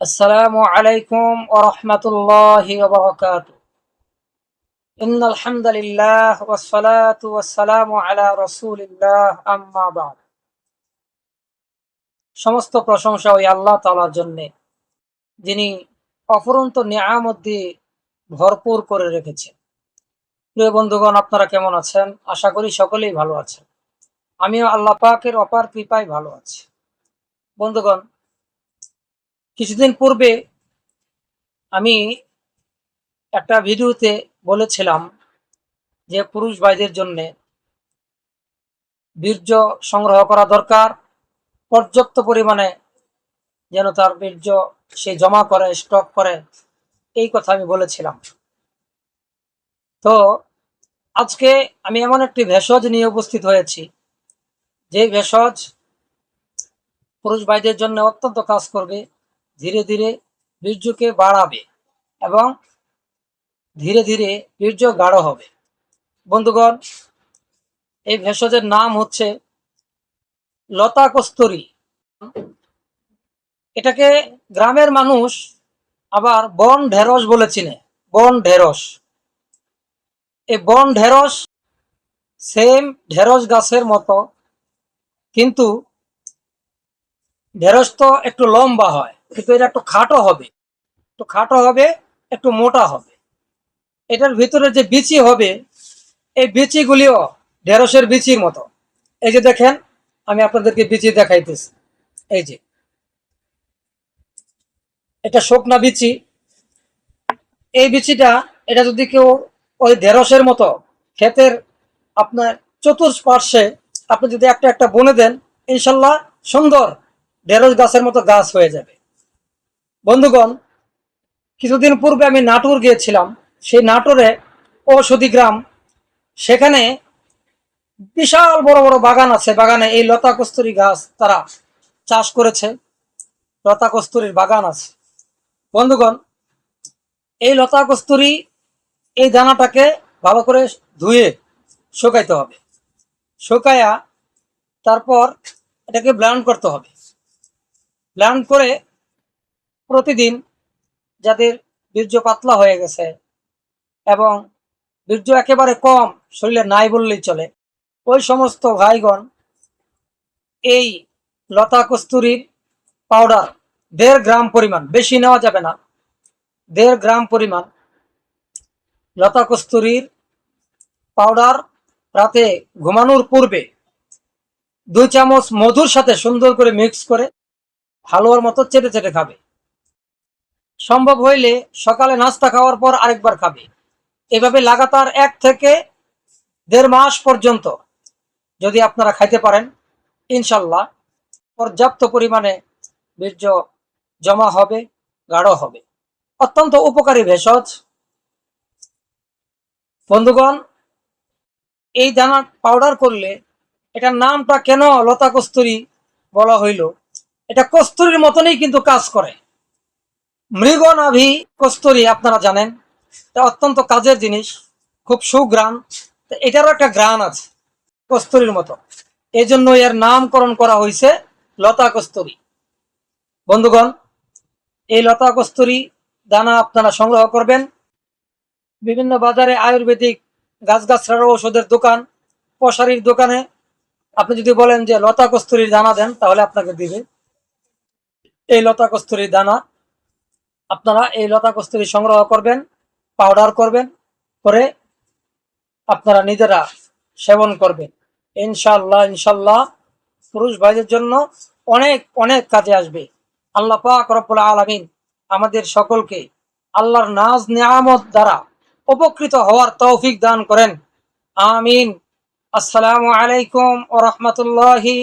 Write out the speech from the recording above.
আসসালামু আলাইকুম ওয়া রাহমাতুল্লাহি ওয়া বারাকাতুহু। ইন্নাল হামদালিল্লাহ ওয়াস সালাতু ওয়াস সালামু আলা রাসূলিল্লাহ, আম্মা বাদ। সমস্ত প্রশংসা ওই আল্লাহ তাআলার জন্য, যিনি অফুরন্ত নিয়ামত দিয়ে ভরপুর করে রেখেছেন। প্রিয় বন্ধুগণ, আপনারা কেমন আছেন? আশা করি সকলেই ভালো আছেন। আমিও আল্লাহ পাকের অপার কৃপায় ভালো আছি। বন্ধুগণ কিছুদিন পূর্বে আমি একটা ভিডিওতে বলেছিলাম যে পুরুষ ভাইদের জন্যে বীর্য সংগ্রহ করা দরকার, পর্যাপ্ত পরিমাণে যেন তার বীর্য সে জমা করে, স্টক করে, এই কথা আমি বলেছিলাম। তো আজকে আমি এমন একটি ভেষজ নিয়ে উপস্থিত হয়েছি, যে ভেষজ পুরুষ ভাইদের জন্য অত্যন্ত কাজ করবে। ধীরে ধীরে বীর্যকে বাড়াবে এবং ধীরে ধীরে বীর্য গাঢ় হবে। বন্ধুগণ, এই ভেষজের নাম হচ্ছে লতা কস্তুরী এটাকে গ্রামের মানুষ আবার বন ঢেঁড়স বলে চিনে, বন ঢেঁড়স। এই বন ঢেঁড়স সেম ঢেঁড়স গাছের মতো, কিন্তু ঢেঁড়স তো একটু লম্বা হয়। কিন্তু এটা একটু খাটো হবে। একটু খাটো হবে, একটু মোটা হবে। এটার ভিতরে যে বিচি হবে, এই বিচিগুলিও ঢেঁড়সের বিচির মতো। এই যে দেখেন, আমি আপনাদেরকে বিচি দেখাইতেছি। এই যে। এটা শুকনা বিচি। এই বিচিটা, এটা যদি কেউ ওই ঢেঁড়সের মতো ক্ষেতের আপনার চতুর্পার্শ্বে আপনি যদি একটা একটা বনে দেন, ইনশাল্লাহ সুন্দর ঢেঁড়স গাছের মতো গাছ হয়ে যাবে। বন্ধুগণ, কিছুদিন পূর্বে আমি নাটোর গিয়েছিলাম। সেই নাটোরে ঔষধি গ্রাম। সেখানে বিশাল বড় বড় বাগান আছে। বাগানে এই লতা কস্তুরী গাছ তারা চাষ করেছে। লতা কস্তুরীর বাগান আছে। বন্ধুগণ, এই লতা কস্তুরী এই দানাটাকে ভালো করে ধুয়ে শুকাইতে হবে। শুকায়া তারপর এটাকে ব্লান্ড করতে হবে। ব্লান্ড করে প্রতিদিন যাদের বীর্য পাতলা হয়ে গেছে এবং বীর্য একেবারে কম, শরীরে নাই বললেই চলে। ওই সমস্ত ভাইগণ এই লতা কস্তুরীর পাউডার দেড় গ্রাম পরিমাণ, বেশি নেওয়া যাবে না। দেড় গ্রাম পরিমাণ লতা কস্তুরীর পাউডার রাতে ঘুমানোর পূর্বে দুই চামচ মধুর সাথে সুন্দর করে মিক্স করে হালুয়ার মতো চেটে চেটে খাবে। সম্ভব হইলে সকালে নাস্তা খাওয়ার পর আরেকবার খাবে। এভাবে লাগাতার এক থেকে দেড় মাস পর্যন্ত যদি আপনারা খাইতে পারেন, ইনশাল্লাহ পর্যাপ্ত পরিমাণে বীর্য জমা হবে, গাঢ় হবে। অত্যন্ত উপকারী ভেষজ। বন্ধুগণ, এই দানা পাউডার করলে এটার নামটা কেন লতা কস্তুরি বলা হইল? এটা কস্তুরির মতনই কিন্তু কাজ করে। মৃগনাভি কস্তুরি, আপনারা জানেন। এটা অত্যন্ত কাজের জিনিস, খুব সুগ্রাণ এটারও একটা গ্রান আছে, কস্তুরির মতো। এই জন্য এর নামকরণ করা হয়েছে লতা কস্তুরি। বন্ধুগণ, এই লতা কস্তুরি দানা আপনারা সংগ্রহ করবেন। বিভিন্ন বাজারে আয়ুর্বেদিক গাছগাছড়ার ঔষধের দোকান পশারির দোকানে। আপনি যদি বলেন যে লতা কস্তুরির দানা দেন, তাহলে আপনাকে দিবে। এই লতা কস্তুরির দানা আপনারা এই লতা কস্তুরি সংগ্রহ করবেন পাউডার করবেন, করে আপনারা নিজেরা সেবন করবেন। ইনশাল্লাহ ইনশাল্লাহ পুরুষ ভাইদের জন্য অনেক অনেক কাজে আসবে। আল্লাহ পাক রব্বুল আলামিন আমাদের সকলকে আল্লাহর নাজ নিয়ামত দ্বারা উপকৃত হওয়ার তৌফিক দান করেন। আমিন। আসসালামু আলাইকুম ও রহমতুল্লাহি